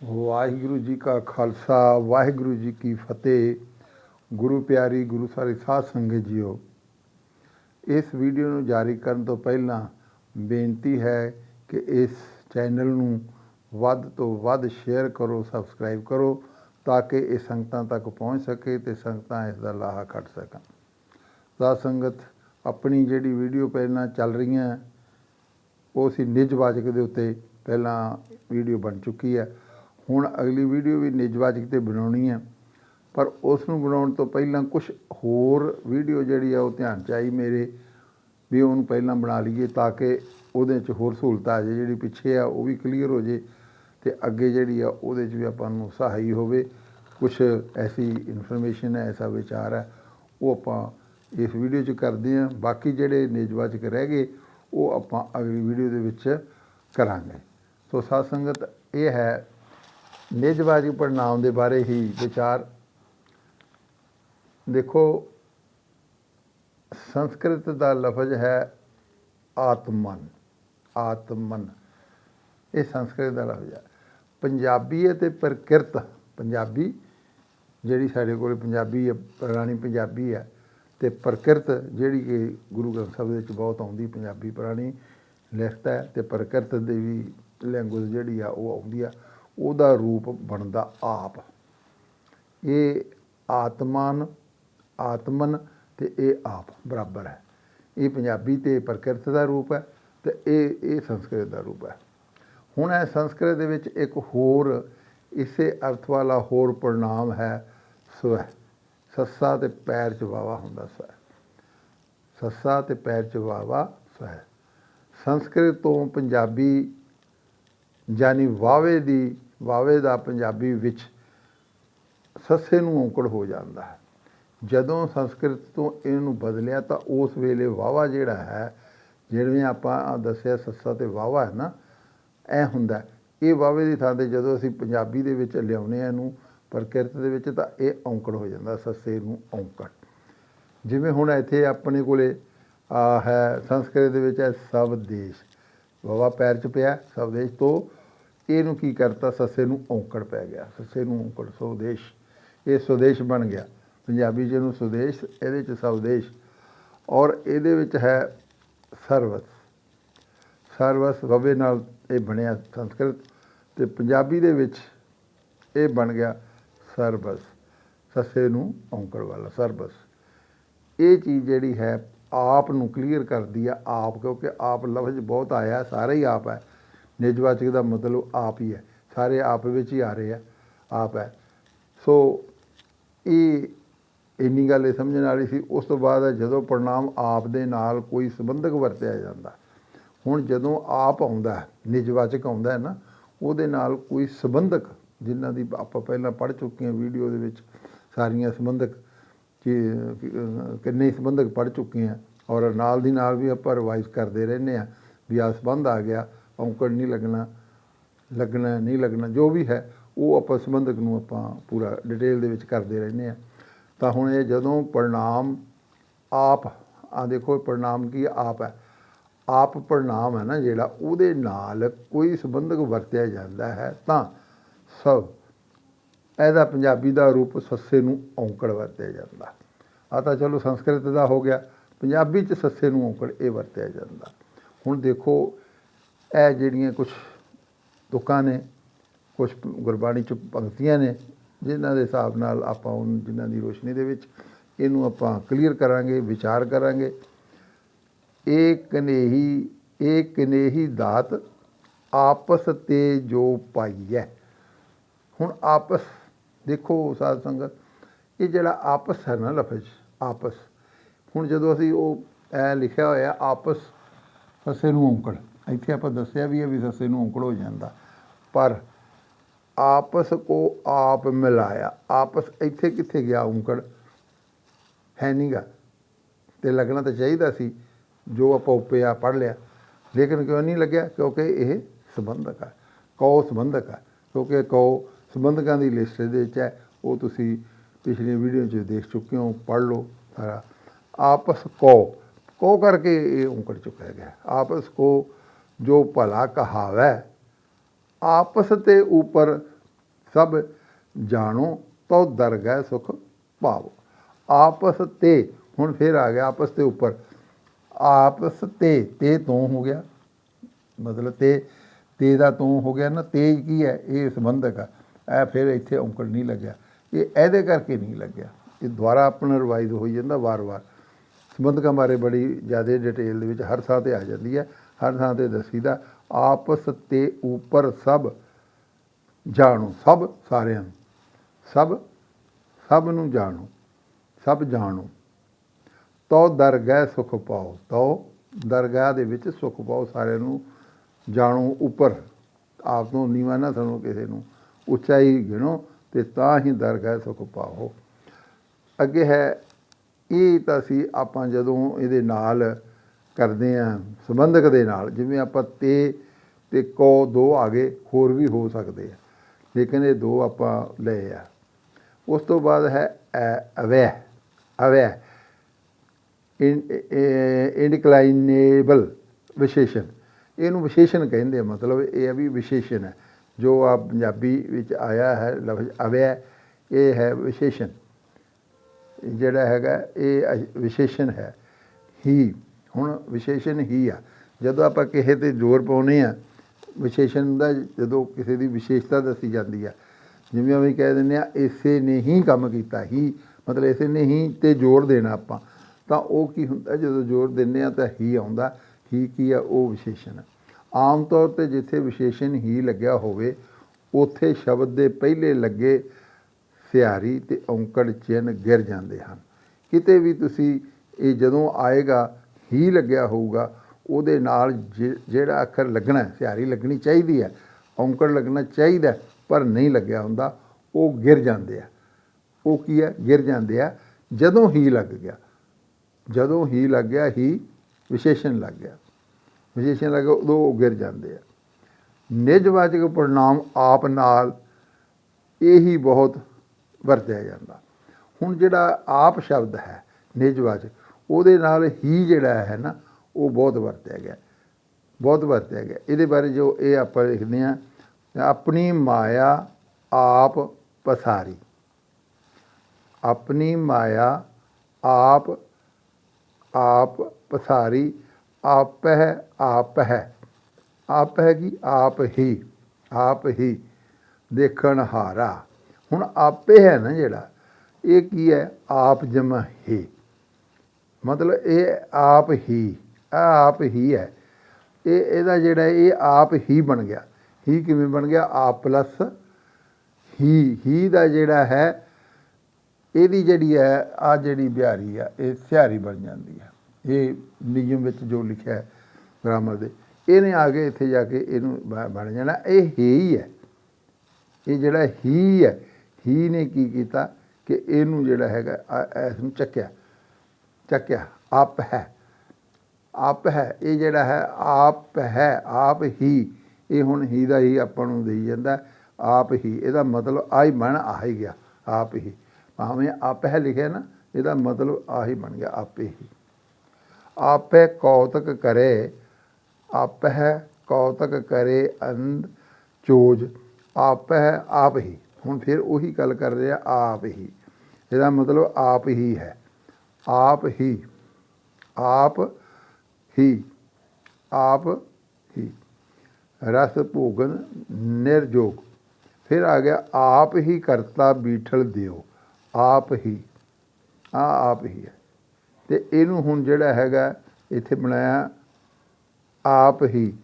ਵਾਹਿਗੁਰੂ ਜੀ ਕਾ ਖਾਲਸਾ, ਵਾਹਿਗੁਰੂ ਜੀ ਕੀ ਫਤਿਹ। ਗੁਰੂ ਪਿਆਰੀ, ਗੁਰੂ ਸਾਰੇ ਸਾਧ ਸੰਗਤ ਜੀਓ, ਇਸ ਵੀਡੀਓ ਨੂੰ ਜਾਰੀ ਕਰਨ ਤੋਂ ਪਹਿਲਾਂ ਬੇਨਤੀ ਹੈ ਕਿ ਇਸ ਚੈਨਲ ਨੂੰ ਵੱਧ ਤੋਂ ਵੱਧ ਸ਼ੇਅਰ ਕਰੋ, ਸਬਸਕ੍ਰਾਈਬ ਕਰੋ, ਤਾਂ ਕਿ ਇਹ ਸੰਗਤਾਂ ਤੱਕ ਪਹੁੰਚ ਸਕੇ ਤੇ ਸੰਗਤਾਂ ਇਸ ਦਾ ਲਾਹਾ ਕੱਢ ਸਕਣ। ਸਾਧ ਸੰਗਤ, ਆਪਣੀ ਜਿਹੜੀ ਵੀਡੀਓ ਪਹਿਲਾਂ ਚੱਲ ਰਹੀਆਂ, ਉਹ ਸੀ ਨਿਜਵਾਚਕ ਦੇ ਉੱਤੇ ਪਹਿਲਾਂ ਵੀਡੀਓ ਬਣ ਚੁੱਕੀ ਹੈ। ਹੁਣ ਅਗਲੀ ਵੀਡੀਓ ਵੀ ਨਿਜਵਾਚਕ ਤੇ ਬਣਾਉਣੀ ਹੈ, ਪਰ ਉਸ ਨੂੰ ਬਣਾਉਣ ਤੋਂ ਪਹਿਲਾਂ ਕੁਝ ਹੋਰ ਵੀਡੀਓ ਜਿਹੜੀ ਆ ਉਹ ਧਿਆਨ ਚ ਆਈ ਮੇਰੇ, ਵੀ ਉਹਨੂੰ ਪਹਿਲਾਂ ਬਣਾ ਲਈਏ ਤਾਂ ਕਿ ਉਹਦੇ 'ਚ ਹੋਰ ਸਹੂਲਤ ਆ ਜਾਏ, ਜਿਹੜੀ ਪਿੱਛੇ ਆ ਉਹ ਵੀ ਕਲੀਅਰ ਹੋ ਜੇ ਤੇ ਅੱਗੇ ਜਿਹੜੀ ਆ ਉਹਦੇ 'ਚ ਵੀ ਆਪਾਂ ਨੂੰ ਸਹਾਈ ਹੋਵੇ। ਕੁਝ ਐਸੀ ਇਨਫੋਰਮੇਸ਼ਨ ਹੈ, ਐਸਾ ਵਿਚਾਰ ਹੈ, ਉਹ ਆਪਾਂ ਇਸ ਵੀਡੀਓ 'ਚ ਕਰਦੇ ਹਾਂ। ਬਾਕੀ ਜਿਹੜੇ ਨਿਜਵਾਚਕ ਰਹਿ ਗਏ, ਉਹ ਆਪਾਂ ਅਗਲੀ ਵੀਡੀਓ ਦੇ ਵਿੱਚ ਕਰਾਂਗੇ। ਸੋ ਸਾਧ ਸੰਗਤ, ਇਹ ਹੈ ਨਿਜਵਾਚਕ ਪੜਨਾਮ ਦੇ ਬਾਰੇ ਹੀ ਵਿਚਾਰ। ਦੇਖੋ, ਸੰਸਕ੍ਰਿਤ ਦਾ ਲਫ਼ਜ਼ ਹੈ ਆਤਮਨ ਆਤਮਨ। ਇਹ ਸੰਸਕ੍ਰਿਤ ਦਾ ਲਫ਼ਜ਼ ਹੈ। ਪੰਜਾਬੀ ਅਤੇ ਪ੍ਰਕਿਰਤ, ਪੰਜਾਬੀ, ਜਿਹੜੀ ਸਾਡੇ ਕੋਲ ਪੰਜਾਬੀ ਹੈ, ਪੁਰਾਣੀ ਪੰਜਾਬੀ ਹੈ ਤੇ ਪ੍ਰਕਿਰਤ, ਜਿਹੜੀ ਕਿ ਗੁਰੂ ਗ੍ਰੰਥ ਸਾਹਿਬ ਦੇ ਵਿੱਚ ਬਹੁਤ ਆਉਂਦੀ, ਪੰਜਾਬੀ ਪੁਰਾਣੀ ਲਿਖਤ ਹੈ ਤੇ ਪ੍ਰਕਿਰਤ ਦੀ ਵੀ ਲੈਂਗੁਏਜ ਜਿਹੜੀ ਆ, ਉਹ ਆਉਂਦੀ ਆ। ਉਹਦਾ ਰੂਪ ਬਣਦਾ ਆਪ। ਇਹ ਆਤਮਾਨ, ਆਤਮਨ ਤੇ ਇਹ ਆਪ ਬਰਾਬਰ ਹੈ। ਇਹ ਪੰਜਾਬੀ ਤੇ ਪ੍ਰਕਿਰਤ ਦਾ ਰੂਪ ਹੈ ਤੇ ਇਹ ਇਹ ਸੰਸਕ੍ਰਿਤ ਦਾ ਰੂਪ ਹੈ। ਹੁਣ ਇਹ ਸੰਸਕ੍ਰਿਤ ਦੇ ਵਿੱਚ ਇੱਕ ਹੋਰ ਇਸੇ ਅਰਥ ਵਾਲਾ ਹੋਰ ਪ੍ਰਣਾਮ ਹੈ, ਸਵੈ। ਸੱਸਾ ਤੇ ਪੈਰ ਚ ਵਾਵਾ ਹੁੰਦਾ ਸਵੈ। ਸੱਸਾ ਤੇ ਪੈਰ ਚ ਵਾਵਾ ਸਵੈ। ਸੰਸਕ੍ਰਿਤ ਤੋਂ ਪੰਜਾਬੀ ਯਾਨੀ ਵਾਵੇ ਦੀ ਵਾਵੇ ਦਾ ਪੰਜਾਬੀ ਵਿੱਚ ਸੱਸੇ ਨੂੰ ਔਂਕੜ ਹੋ ਜਾਂਦਾ ਹੈ। ਜਦੋਂ ਸੰਸਕ੍ਰਿਤ ਤੋਂ ਇਹਨੂੰ ਬਦਲਿਆ ਤਾਂ ਉਸ ਵੇਲੇ ਵਾਵਾ ਜਿਹੜਾ ਹੈ, ਜਿਵੇਂ ਆਪਾਂ ਦੱਸਿਆ ਸੱਸਾ ਤੇ ਵਾਵਾ ਹੈ ਨਾ ਐ ਹੁੰਦਾ ਇਹ ਵਾਵੇ ਦੀ ਥਾਂ ਤੇ ਜਦੋਂ ਅਸੀਂ ਪੰਜਾਬੀ ਦੇ ਵਿੱਚ ਲਿਆਉਨੇ ਆ ਇਹਨੂੰ ਪ੍ਰਕਿਰਤ ਦੇ ਵਿੱਚ ਤਾਂ ਇਹ ਔਂਕੜ ਹੋ ਜਾਂਦਾ, ਸੱਸੇ ਨੂੰ ਔਂਕੜ। ਜਿਵੇਂ ਹੁਣ ਇੱਥੇ ਆਪਣੇ ਕੋਲੇ ਆ ਹੈ ਸੰਸਕ੍ਰਿਤ ਦੇ ਵਿੱਚ ਹੈ ਸਵਦੇਸ਼। ਵਾਵਾ ਪੈਰ ਚ ਪਿਆ ਸਵਦੇਸ਼ ਤੋਂ ਇਹਨੂੰ ਕੀ ਕਰਤਾ? ਸੱਸੇ ਨੂੰ ਔਂਕੜ ਪੈ ਗਿਆ। ਸੱਸੇ ਨੂੰ ਔਂਕੜ, ਸਵਦੇਸ਼। ਇਹ ਸਵਦੇਸ਼ ਬਣ ਗਿਆ। ਪੰਜਾਬੀ ਚ ਇਹਨੂੰ ਸੁਦੇਸ਼ ਇਹਦੇ ਚ ਸਵਦੇਸ਼। ਔਰ ਇਹਦੇ ਵਿੱਚ ਹੈ ਸਰਵਸ। ਸਰਵਸ ਰਵੇ ਨਾਲ ਇਹ ਬਣਿਆ ਸੰਸਕ੍ਰਿਤ ਤੇ ਪੰਜਾਬੀ ਦੇ ਵਿੱਚ ਇਹ ਬਣ ਗਿਆ ਸਰਬਸ ਸੱਸੇ ਨੂੰ ਔਂਕੜ ਵਾਲਾ ਸਰਬਸ ਇਹ ਚੀਜ਼ ਜਿਹੜੀ ਹੈ, ਆਪ ਨੂੰ ਕਲੀਅਰ ਕਰਦੀ ਆ ਆਪ, ਕਿਉਂਕਿ ਆਪ ਲਫ਼ਜ਼ ਬਹੁਤ ਆਇਆ, ਸਾਰਾ ਹੀ ਆਪ ਹੈ। ਨਿਜਵਾਚਕ ਦਾ ਮਤਲਬ ਆਪ ਹੀ ਹੈ। ਸਾਰੇ ਆਪ ਵਿੱਚ ਹੀ ਆ ਰਹੇ ਆ ਆਪ ਹੈ। ਸੋ ਇਹ ਇੰਨੀ ਗੱਲ ਇਹ ਸਮਝਣ ਵਾਲੀ ਸੀ ਉਸ ਤੋਂ ਬਾਅਦ ਜਦੋਂ ਪ੍ਰਣਾਮ ਆਪ ਦੇ ਨਾਲ ਕੋਈ ਸੰਬੰਧਕ ਵਰਤਿਆ ਜਾਂਦਾ ਹੁਣ ਜਦੋਂ ਆਪ ਆਉਂਦਾ ਹੈ, ਨਿਜਵਾਚਕ ਆਉਂਦਾ ਹੈ ਨਾ ਉਹਦੇ ਨਾਲ ਕੋਈ ਸੰਬੰਧਕ ਜਿਨ੍ਹਾਂ ਦੀ ਆਪਾਂ ਪਹਿਲਾਂ ਪੜ੍ਹ ਚੁੱਕੇ ਹਾਂ ਵੀਡੀਓ ਦੇ ਵਿੱਚ ਸਾਰੀਆਂ ਸੰਬੰਧਕ ਕਿ ਕਿੰਨੇ ਸੰਬੰਧਕ ਪੜ੍ਹ ਚੁੱਕੇ ਹਾਂ ਔਰ ਨਾਲ ਦੀ ਨਾਲ ਵੀ ਆਪਾਂ ਰਿਵਾਈਜ਼ ਕਰਦੇ ਰਹਿੰਦੇ ਆ ਵੀ ਆ ਸੰਬੰਧ ਆ ਗਿਆ ਔਂਕੜ ਨਹੀਂ ਲੱਗਣਾ ਲੱਗਣਾ, ਨਹੀਂ ਲੱਗਣਾ, ਜੋ ਵੀ ਹੈ, ਉਹ ਆਪਾਂ ਸੰਬੰਧਕ ਨੂੰ ਆਪਾਂ ਪੂਰਾ ਡਿਟੇਲ ਦੇ ਵਿੱਚ ਕਰਦੇ ਰਹਿੰਦੇ ਆ ਤਾਂ ਹੁਣ ਇਹ ਜਦੋਂ ਪ੍ਰਣਾਮ ਆਪ ਆ ਦੇਖੋ ਪ੍ਰਣਾਮ ਕੀ ਆਪ ਹੈ। ਆਪ ਪ੍ਰਣਾਮ ਹੈ ਨਾ ਜਿਹੜਾ, ਉਹਦੇ ਨਾਲ ਕੋਈ ਸੰਬੰਧਕ ਵਰਤਿਆ ਜਾਂਦਾ ਹੈ, ਤਾਂ ਸਭ, ਇਹਦਾ ਪੰਜਾਬੀ ਦਾ ਰੂਪ ਸੱਸੇ ਨੂੰ ਔਂਕੜ ਵਰਤਿਆ ਜਾਂਦਾ। ਆ ਤਾਂ ਚਲੋ ਸੰਸਕ੍ਰਿਤ ਦਾ ਹੋ ਗਿਆ, ਪੰਜਾਬੀ ਚ ਸੱਸੇ ਨੂੰ ਔਂਕੜ ਇਹ ਵਰਤਿਆ ਜਾਂਦਾ। ਹੁਣ ਦੇਖੋ ਇਹ ਜਿਹੜੀਆਂ ਕੁਝ ਤੁਕਾਂ ਨੇ ਕੁਝ ਗੁਰਬਾਣੀ ਚ ਪੰਕਤੀਆਂ ਨੇ, ਜਿਨ੍ਹਾਂ ਦੇ ਹਿਸਾਬ ਨਾਲ ਆਪਾਂ ਉਹ ਜਿਨ੍ਹਾਂ ਦੀ ਰੋਸ਼ਨੀ ਦੇ ਵਿੱਚ, ਇਹਨੂੰ ਆਪਾਂ ਕਲੀਅਰ ਕਰਾਂਗੇ, ਵਿਚਾਰ ਕਰਾਂਗੇ। ਏ ਕਨੇਹੀ ਏ ਕਨੇਹੀ ਦਾਤ ਆਪਸ ਤੇ ਜੋ ਪਾਈਐ। ਹੁਣ ਆਪਸ, ਦੇਖੋ ਸਾਧ ਸੰਗਤ, ਇਹ ਜਿਹੜਾ ਆਪਸ ਹੈ ਨਾ ਲਫ਼ਜ਼, ਆਪਸ। ਹੁਣ ਜਦੋਂ ਅਸੀਂ ਉਹ ਐ ਲਿਖਿਆ ਹੋਇਆ, ਆਪਸ ਸੱਸੇ ਨੂੰ ਔਂਕੜ। ਇੱਥੇ ਆਪਾਂ ਦੱਸਿਆ ਵੀ ਹੈ ਵੀ ਸੱਸੇ ਨੂੰ ਔਂਕੜ ਹੋ ਜਾਂਦਾ। ਪਰ ਆਪਸ ਕੋ ਆਪ ਮਿਲਾਇਆ। ਆਪਸ ਇੱਥੇ ਕਿੱਥੇ ਗਿਆ ਔਂਕੜ? ਹੈ ਨਹੀਂਗਾ ਤੇ ਲੱਗਣਾ ਤਾਂ ਚਾਹੀਦਾ ਸੀ, ਜੋ ਆਪਾਂ ਉੱਪਿਆ ਪੜ੍ਹ ਲਿਆ। ਲੇਕਿਨ ਕਿਉਂ ਨਹੀਂ ਲੱਗਿਆ? ਕਿਉਂਕਿ ਇਹ ਸੰਬੰਧਕ ਹੈ ਕਉ ਸੰਬੰਧਕ ਹੈ ਕਿਉਂਕਿ ਕਉ ਸੰਬੰਧਕਾਂ ਦੀ ਲਿਸਟ ਦੇ ਵਿੱਚ ਹੈ। ਉਹ ਤੁਸੀਂ ਪਿਛਲੀ ਵੀਡੀਓ 'ਚ ਦੇਖ ਚੁੱਕੇ ਹੋ, ਪੜ੍ਹ ਲਓ ਸਾਰਾ। ਆਪਸ ਕੋ ਕੋ ਕਰਕੇ ਇਹ ਉਂਕੜ ਚੁੱਕਿਆ ਗਿਆ। ਆਪਸ ਕੋ ਜੋ ਭਲਾ ਕਹਾਵੈ, ਆਪਸ ਤੇ ਉੱਪਰ ਸਭ ਜਾਣੋ ਤੋ ਦਰਗਹਿ ਸੁਖ ਪਾਵੋ। ਆਪਸ ਤੇ, ਹੁਣ ਫਿਰ ਆ ਗਿਆ ਆਪਸ 'ਤੇ ਉੱਪਰ। ਆਪਸ ਤੇ ਤੇ ਤੋਂ ਹੋ ਗਿਆ। ਮਤਲਬ ਤੇ ਤੇ ਦਾ ਤੋਂ ਹੋ ਗਿਆ ਨਾ, ਤੇ ਕੀ ਹੈ? ਇਹ ਸੰਬੰਧਕ ਆ। ਇਹ ਫਿਰ ਇੱਥੇ ਔਂਕੜ ਨਹੀਂ ਲੱਗਿਆ। ਇਹ ਇਹਦੇ ਕਰਕੇ ਨਹੀਂ ਲੱਗਿਆ। ਇਹ ਦੁਬਾਰਾ ਆਪਣਾ ਰਿਵਾਈਜ਼ ਹੋਈ ਜਾਂਦਾ ਵਾਰ-ਵਾਰ। ਸੰਬੰਧਕਾਂ ਬਾਰੇ ਬੜੀ ਜ਼ਿਆਦਾ ਡਿਟੇਲ ਦੇ ਵਿੱਚ ਹਰ ਥਾਂ ਤੇ ਆ ਜਾਂਦੀ ਹੈ, ਹਰ ਥਾਂ ਤੇ ਦੱਸੀਦਾ, ਆਪਸ ਤੇ ਉੱਪਰ ਸਭ ਜਾਣੋ, ਸਭ ਸਾਰਿਆਂ ਨੂੰ, ਸਭ ਸਭ ਨੂੰ ਜਾਣੋ, ਸਭ ਜਾਣੋ। ਤੋ ਦਰਗਹਿ ਸੁਖ ਪਾਓ ਤੋ ਦਰਗਾਹ ਦੇ ਵਿੱਚ ਸੁਖ ਪਾਓ, ਸਾਰਿਆਂ ਨੂੰ ਜਾਣੋ ਉੱਪਰ, ਆਪ ਨੂੰ ਨੀਵਾਂ ਨਾ ਸਮਝੋ ਕਿਸੇ ਨੂੰ ਉਚਾਈ ਗਿਣੋ ਤੇ ਤਾਂ ਹੀ ਦਰਗਾਹ ਸੁਖ ਪਾਓ। ਅੱਗੇ ਹੈ ਇਹ ਤਾਂ ਸੀ ਆਪਾਂ ਜਦੋਂ ਇਹਦੇ ਨਾਲ ਕਰਦੇ ਆ ਸੰਬੰਧਕ ਦੇ ਨਾਲ, ਜਿਵੇਂ ਆਪਾਂ ਤੇ ਤੇ ਕੋ ਦੋ ਆ ਗਏ, ਹੋਰ ਵੀ ਹੋ ਸਕਦੇ ਆ। ਲੇਕਿਨ ਇਹ ਦੋ ਆਪਾਂ ਲਏ ਆ। ਉਸ ਤੋਂ ਬਾਅਦ ਹੈ ਐ- ਅਵੈ ਅਵੈ। ਇਨਕਲਾਈਨੇਬਲ ਵਿਸ਼ੇਸ਼ਣ। ਇਹਨੂੰ ਵਿਸ਼ੇਸ਼ਣ ਕਹਿੰਦੇ ਆ, ਮਤਲਬ ਇਹ ਆ ਵੀ ਵਿਸ਼ੇਸ਼ਣ ਹੈ। ਜੋ ਆ ਪੰਜਾਬੀ ਵਿੱਚ ਆਇਆ ਹੈ, ਲਫ਼ਜ਼ ਅਵੈ, ਇਹ ਹੈ ਵਿਸ਼ੇਸ਼ਣ। ਜਿਹੜਾ ਹੈਗਾ, ਇਹ ਅਜ- ਵਿਸ਼ੇਸ਼ਣ ਹੈ। ਹੀ, ਹੁਣ ਵਿਸ਼ੇਸ਼ਣ ਹੀ ਆ। ਜਦੋਂ ਆਪਾਂ ਕਿਸੇ ਤੇ ਜ਼ੋਰ ਪਾਉਨੇ ਆ ਵਿਸ਼ੇਸ਼ਣ ਦਾ ਜਦੋਂ ਕਿਸੇ ਦੀ ਵਿਸ਼ੇਸ਼ਤਾ ਦੱਸੀ ਜਾਂਦੀ ਆ, ਜਿਵੇਂ ਅਸੀਂ ਕਹਿ ਦਿੰਦੇ ਆ ਇਸੇ ਨੇ ਹੀ ਕੰਮ ਕੀਤਾ, ਹੀ, ਮਤਲਬ ਇਸੇ ਨੇ ਹੀ ਤੇ ਜ਼ੋਰ ਦੇਣਾ ਆਪਾਂ। ਤਾਂ ਉਹ ਕੀ ਹੁੰਦਾ, ਜਦੋਂ ਜ਼ੋਰ ਦਿੰਦੇ ਆ ਤਾਂ ਹੀ ਆਉਂਦਾ, ਹੀ ਕੀ ਆ, ਉਹ ਵਿਸ਼ੇਸ਼ਣ। ਆਮ ਤੌਰ ਤੇ ਜਿੱਥੇ ਵਿਸ਼ੇਸ਼ਣ ਹੀ ਲੱਗਿਆ ਹੋਵੇ, ਉੱਥੇ ਸ਼ਬਦ ਦੇ ਪਹਿਲੇ ਲੱਗੇ ਸਿਹਾਰੀ ਤੇ ਔਂਕੜ ਚਿੰਨ ਗਿਰ ਜਾਂਦੇ ਹਨ। ਕਿਤੇ ਵੀ ਤੁਸੀਂ ਇਹ ਜਦੋਂ ਆਏਗਾ ਹੀ ਲੱਗਿਆ ਹੋਊਗਾ ਉਹਦੇ ਨਾਲ ਜਿ- ਜਿਹੜਾ ਅੱਖਰ ਲੱਗਣਾ ਹੈ, ਸਿਹਾਰੀ ਲੱਗਣੀ ਚਾਹੀਦੀ ਹੈ ਔਂਕੜ ਲੱਗਣਾ ਚਾਹੀਦਾ ਪਰ ਨਹੀਂ ਲੱਗਿਆ ਹੁੰਦਾ ਉਹ ਗਿਰ ਜਾਂਦੇ ਆ। ਉਹ ਕੀ ਹੈ? ਗਿਰ ਜਾਂਦੇ ਆ। ਜਦੋਂ ਹੀ ਲੱਗ ਗਿਆ ਜਦੋਂ ਹੀ ਲੱਗ ਗਿਆ ਹੀ ਵਿਸ਼ੇਸ਼ਣ ਲੱਗ ਗਿਆ। ਵਿਸ਼ੇਸ਼ਣ ਲੱਗ ਗਿਆ ਉਦੋਂ ਉਹ ਗਿਰ ਜਾਂਦੇ ਆ। ਨਿਜਵਾਚਕ ਪ੍ਰਣਾਮ ਆਪ ਨਾਲ ਇਹੀ ਬਹੁਤ ਵਰਤਿਆ ਜਾਂਦਾ। ਹੁਣ ਜਿਹੜਾ ਆਪ ਸ਼ਬਦ ਹੈ ਨਿਜਵਾਚਕ ਉਹਦੇ ਨਾਲ ਹੀ ਜਿਹੜਾ ਹੈ ਨਾ, ਉਹ ਬਹੁਤ ਵਰਤਿਆ ਗਿਆ। ਬਹੁਤ ਵਰਤਿਆ ਗਿਆ। ਇਹਦੇ ਬਾਰੇ ਜੋ ਇਹ ਆਪਾਂ ਲਿਖਦੇ ਆ ਆਪਣੀ ਮਾਇਆ ਆਪ ਪਸਾਰੀ। ਆਪਣੀ ਮਾਇਆ ਆਪ ਆਪ ਪਸਾਰੀ ਆਪ ਹੈ ਆਪ ਹੈ ਆਪ ਹੈ ਕਿ? ਆਪ ਹੀ ਆਪ ਹੀ ਦੇਖਣ ਹਾਰਾ ਹੁਣ ਆਪੇ ਹੈ ਨਾ ਜਿਹੜਾ, ਇਹ ਕੀ ਹੈ? ਆਪ ਜਮਾ ਹੀ। ਮਤਲਬ ਇਹ ਆਪ ਹੀ ਆ ਆਪ ਹੀ ਹੈ। ਇਹ, ਇਹਦਾ ਜਿਹੜਾ ਇਹ ਆਪ ਹੀ ਬਣ ਗਿਆ। ਹੀ ਕਿਵੇਂ ਬਣ ਗਿਆ? ਆਪ ਪਲੱਸ ਹੀ। ਹੀ ਦਾ ਜਿਹੜਾ ਹੈ, ਇਹਦੀ ਜਿਹੜੀ ਹੈ ਆ ਜਿਹੜੀ ਬਿਹਾਰੀ ਆ, ਇਹ ਸਿਹਾਰੀ ਬਣ ਜਾਂਦੀ ਹੈ ਇਹ ਨਿਯਮ ਵਿੱਚ ਜੋ ਲਿਖਿਆ ਹੈ ਗ੍ਰਾਮਰ ਦੇ, ਇਹਨੇ ਆ ਕੇ ਇੱਥੇ ਜਾ ਕੇ ਇਹਨੂੰ ਬ- ਬਣ ਜਾਣਾ। ਇਹ ਹੀ ਹੈ। ਇਹ ਜਿਹੜਾ ਹੀ ਹੈ ਹੀ ਨੇ ਕੀ ਕੀਤਾ ਕਿ ਇਹਨੂੰ ਜਿਹੜਾ ਹੈਗਾ ਇਸ ਨੂੰ ਚੱਕਿਆ। ਚੱਕਿਆ। ਆਪ ਹੈ। ਆਪ ਹੈ। ਇਹ ਜਿਹੜਾ ਹੈ, ਆਪ ਹੈ। ਆਪ ਹੀ। ਇਹ ਹੁਣ ਹੀ ਦਾ ਹੀ ਆਪਾਂ ਨੂੰ ਦੇਈ ਜਾਂਦਾ। ਆਪ ਹੀ। ਇਹਦਾ ਮਤਲਬ ਆਹੀ ਬਣ ਆ ਹੀ ਗਿਆ। ਆਪ ਹੀ। ਭਾਵੇਂ ਆਪ ਹੈ ਲਿਖਿਆ ਨਾ, ਇਹਦਾ ਮਤਲਬ ਆਹੀ ਬਣ ਗਿਆ। ਆਪੇ ਹੀ। ਆਪੇ ਕੌਤਕ ਕਰੇ, ਆਪ ਹੈ, ਕੌਤਕ ਕਰੇ ਅੰਧ ਚੋਜ। ਆਪ ਹੈ, ਆਪ ਹੀ। ਹੁਣ ਫਿਰ ਉਹੀ ਗੱਲ ਕਰ ਰਿਹਾ, ਆਪ ਹੀ। ਇਹਦਾ ਮਤਲਬ ਆਪ ਹੀ ਹੈ। ਆਪ ਹੀ। ਆਪ ਹੀ। ਆਪ ਹੀ। ਰਸ ਭੋਗਨ ਨਿਰਜੋਗ। ਫਿਰ ਆ ਗਿਆ, ਆਪ ਹੀ ਕਰਤਾ ਬੀਠਲ ਦਿਓ। ਆਪ ਹੀ। ਆ ਆਪ ਹੀ ਹੈ। ਤੇ ਇਹਨੂੰ ਹੁਣ ਜਿਹੜਾ ਹੈਗਾ, ਇੱਥੇ ਬਣਾਇਆ ਆਪ ਹੀ।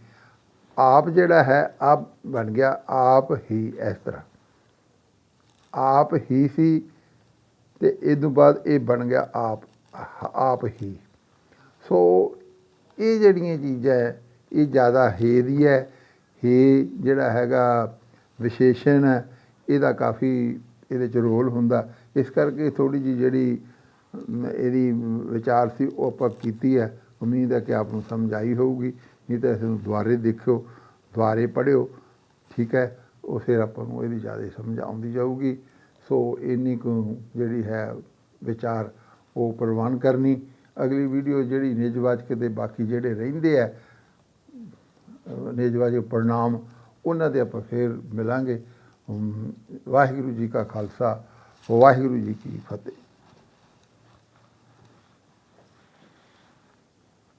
ਆਪ ਜਿਹੜਾ ਹੈ, ਆਪ ਬਣ ਗਿਆ, ਆਪ ਹੀ ਇਸ ਤਰ੍ਹਾਂ। ਆਪ ਹੀ ਸੀ ਤੇ ਇਹ ਤੋਂ ਬਾਅਦ ਇਹ ਬਣ ਗਿਆ ਆਪ ਆਪ ਹੀ। ਸੋ ਇਹ ਜਿਹੜੀਆਂ ਚੀਜ਼ਾਂ ਹੈ, ਇਹ ਜ਼ਿਆਦਾ ਹੇ ਦੀ ਹੈ। ਹੇ ਜਿਹੜਾ ਹੈਗਾ ਵਿਸ਼ੇਸ਼ਣ ਹੈ, ਇਹਦਾ ਕਾਫੀ ਇਹਦੇ ਚ ਰੋਲ ਹੁੰਦਾ। ਇਸ ਕਰਕੇ ਥੋੜੀ ਜੀ ਜਿਹੜੀ ਇਹਦੀ ਵਿਚਾਰ ਸੀ, ਉਹ ਆਪਾਂ ਕੀਤੀ ਹੈ। ਉਮੀਦ ਹੈ ਕਿ ਆਪ ਨੂੰ ਸਮਝ ਆਈ ਹੋਊਗੀ। ਨਹੀਂ ਤਾਂ ਇਸ ਨੂੰ ਦੁਬਾਰੇ ਦੇਖਿਓ, ਦੁਬਾਰੇ ਪੜ੍ਹਿਓ। ਠੀਕ ਹੈ। ਉਹ ਫਿਰ ਆਪਾਂ ਨੂੰ ਇਹਦੀ ਜ਼ਿਆਦਾ ਸਮਝ ਆਉਂਦੀ ਜਾਊਗੀ। ਸੋ ਇੰਨੀ ਕੁ ਜਿਹੜੀ ਹੈ ਵਿਚਾਰ ਉਹ ਪ੍ਰਵਾਨ ਕਰਨੀ। ਅਗਲੀ ਵੀਡੀਓ ਜਿਹੜੀ ਨਿਜਵਾਚਕ ਦੇ ਬਾਕੀ ਜਿਹੜੇ ਰਹਿੰਦੇ ਆ, ਅਹ ਨਿਜਵਾਚਕ ਪ੍ਰਣਾਮ, ਉਹਨਾਂ ਦੇ ਆਪਾਂ ਫਿਰ ਮਿਲਾਂਗੇ। ਵਾਹਿਗੁਰੂ ਜੀ ਕਾ ਖਾਲਸਾ, ਵਾਹਿਗੁਰੂ ਜੀ ਕੀ ਫਤਿਹ।